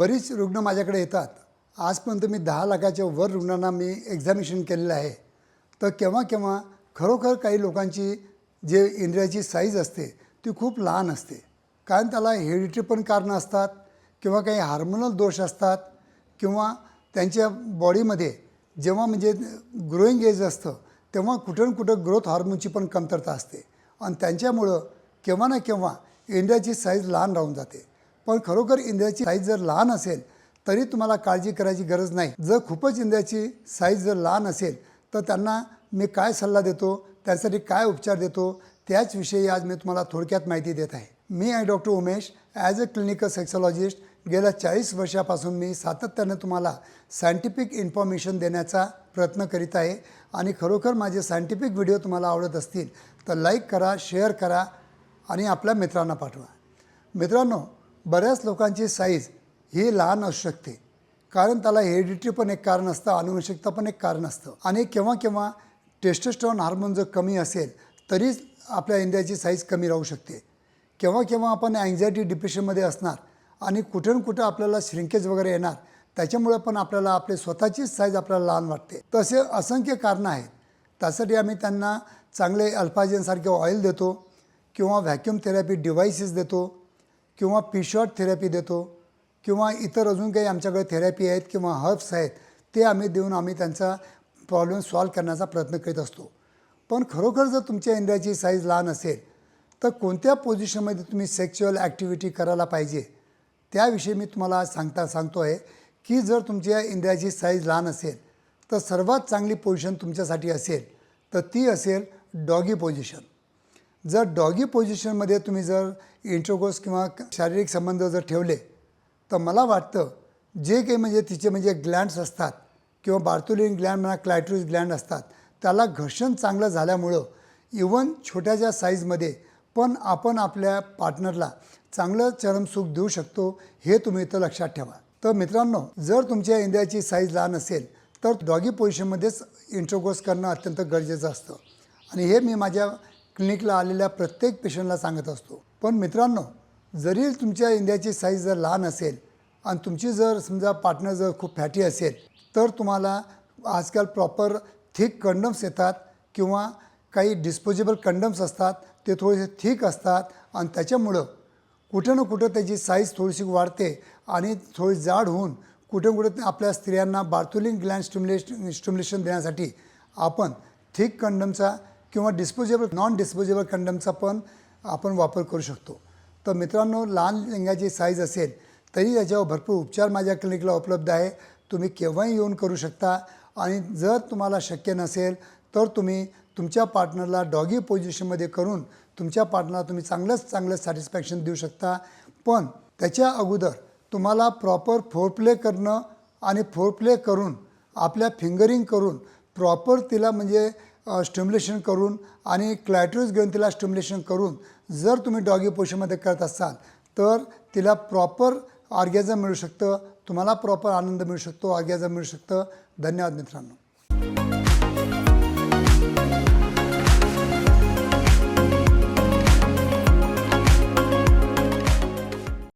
बरीच रुग्ण माझ्याकडे येतात. आजपर्यंत मी दहा लाखाच्या वर रुग्णांना मी एक्झामिनेशन केलेलं आहे. तर केव्हा केव्हा खरोखर काही लोकांची जे इंद्रियाची साईज असते ती खूप लहान असते. कारण त्याला हेरिडिटरी पण कारणं असतात किंवा काही हार्मोनल दोष असतात किंवा त्यांच्या बॉडीमध्ये जेव्हा म्हणजे ग्रोईंग एज असतं तेव्हा कुठं कुठं ग्रोथ हार्मोनची पण कमतरता असते. आणि त्यांच्यामुळं केव्हा ना केव्हा इंडियाची साईज लहान राहून जाते. पण खरोखर इंद्रियाची साईज जर लहान असेल तरी तुम्हाला काळजी करायची गरज नाही. जर खूपच इंद्रियाची साईज जर लहान असेल तर त्यांना मी काय सल्ला देतो त्यासाठी काय उपचार देतो त्याचविषयी आज मी तुम्हाला थोडक्यात माहिती देत आहे. मी आहे doctor Umesh. As a clinical sexologist गेल्या चाळीस वर्षापासून मी सातत्याने तुम्हाला सायंटिफिक इन्फॉर्मेशन देण्याचा प्रयत्न करीत आहे आणि खरोखर माझे सायंटिफिक व्हिडिओ तुम्हाला आवडत असतील तर लाईक करा शेअर करा आणि आपल्या मित्रांना पाठवा. मित्रांनो बऱ्याच लोकांची साईज ही लहान असू शकते. कारण त्याला हेरिडिटी पण एक कारण असतं अनुवंशिकता पण एक कारण असतं. आणि केव्हा केव्हा टेस्टोस्टॉन हार्मोन जर कमी असेल तरीच आपल्या इंद्रियाची साईज कमी राहू शकते. केव्हा केव्हा आपण अँझायटी डिप्रेशनमध्ये असणार आणि कुठं कुठं आपल्याला श्रिंकेज वगैरे येणार त्याच्यामुळं पण आपल्याला आपली स्वतःचीच साईज आपल्याला लहान वाटते. तसे असंख्य कारणं आहेत. त्यासाठी आम्ही त्यांना चांगले अल्फाजेनसारखे ऑइल देतो किंवा व्हॅक्युम थेरपी डिव्हाइसेस देतो. किंवा पिशॉट थेरपी देतो किंवा इतर अजून काही आमच्याकडे थेरपी आहेत किंवा हर्ब्स आहेत ते आम्ही देऊन आम्ही त्यांचा प्रॉब्लेम सॉल्व्ह करण्याचा प्रयत्न करीत असतो. पण खरोखर जर तुमच्या इंद्रियाची साईज लहान असेल तर कोणत्या पोझिशनमध्ये तुम्ही सेक्च्युअल ॲक्टिव्हिटी करायला पाहिजे त्याविषयी मी तुम्हाला सांगता सांगतो आहे की जर तुमच्या इंद्रियाची साईज लहान असेल तर सर्वात चांगली पोझिशन तुमच्यासाठी असेल तर ती असेल डॉगी पोझिशन जर डॉगी पोझिशनमध्ये तुम्ही जर इंट्रोगोस किंवा शारीरिक संबंध जर ठेवले तर मला वाटतं जे काही म्हणजे तिचे म्हणजे ग्लँड्स असतात किंवा बार्थोलिन ग्लँड म्हणा क्लायट्रिस ग्लँड असतात त्याला घर्षण चांगलं झाल्यामुळं इवन छोट्याच्या साईजमध्ये पण आपण आपल्या पार्टनरला चांगलं चरमसुख देऊ शकतो हे तुम्ही इथं लक्षात ठेवा. तर मित्रांनो जर तुमच्या इंद्रियाची साईज लहान असेल तर डॉगी पोझिशनमध्येच इंट्रोगोस करणं अत्यंत गरजेचं असतं. आणि हे मी माझ्या क्लिनिकला आलेल्या प्रत्येक पेशंटला सांगत असतो. पण मित्रांनो जरी तुमच्या इंद्रियाची साईज जर लहान असेल आणि तुमची जर समजा पार्टनर जर खूप फॅटी असेल तर तुम्हाला आजकाल प्रॉपर थिक कंडम्स येतात किंवा काही डिस्पोजेबल कंडम्स असतात ते थोडेसे थिक असतात आणि त्याच्यामुळं कुठं ना कुठं त्याची साईज थोडीशी वाढते आणि थोडी जाड होऊन कुठं कुठं आपल्या स्त्रियांना बार्थोलिन ग्लँड स्टिम्युलेशन स्टिम्युलेशन देण्यासाठी आपण थिक कंडमचा किंवा डिस्पोजेबल नॉन डिस्पोजेबल कंडमचा पण आपण वापर करू शकतो. तर मित्रांनो लहान लिंगाची साईज असेल तरी याच्यावर भरपूर उपचार माझ्या क्लिनिकला उपलब्ध आहे. तुम्ही केव्हाही येऊन करू शकता. आणि जर तुम्हाला शक्य नसेल तर तुम्ही तुमच्या पार्टनरला डॉगी पोझिशनमध्ये करून तुमच्या पार्टनरला तुम्ही चांगलंच चांगलं सॅटिस्फॅक्शन देऊ शकता. पण त्याच्या अगोदर तुम्हाला प्रॉपर फोरप्ले करणं आणि फोरप्ले करून आपल्या फिंगरिंग करून प्रॉपर तिला म्हणजे स्टिम्युलेशन करून आणि क्लायट्यूज घेऊन तिला स्टिम्युलेशन करून जर तुम्ही डॉगी पोशनमध्ये करत असाल तर तिला प्रॉपर ऑर्गॅझम मिळू शकतं तुम्हाला प्रॉपर आनंद मिळू शकतो ऑर्गॅझम मिळू शकतं. धन्यवाद मित्रांनो.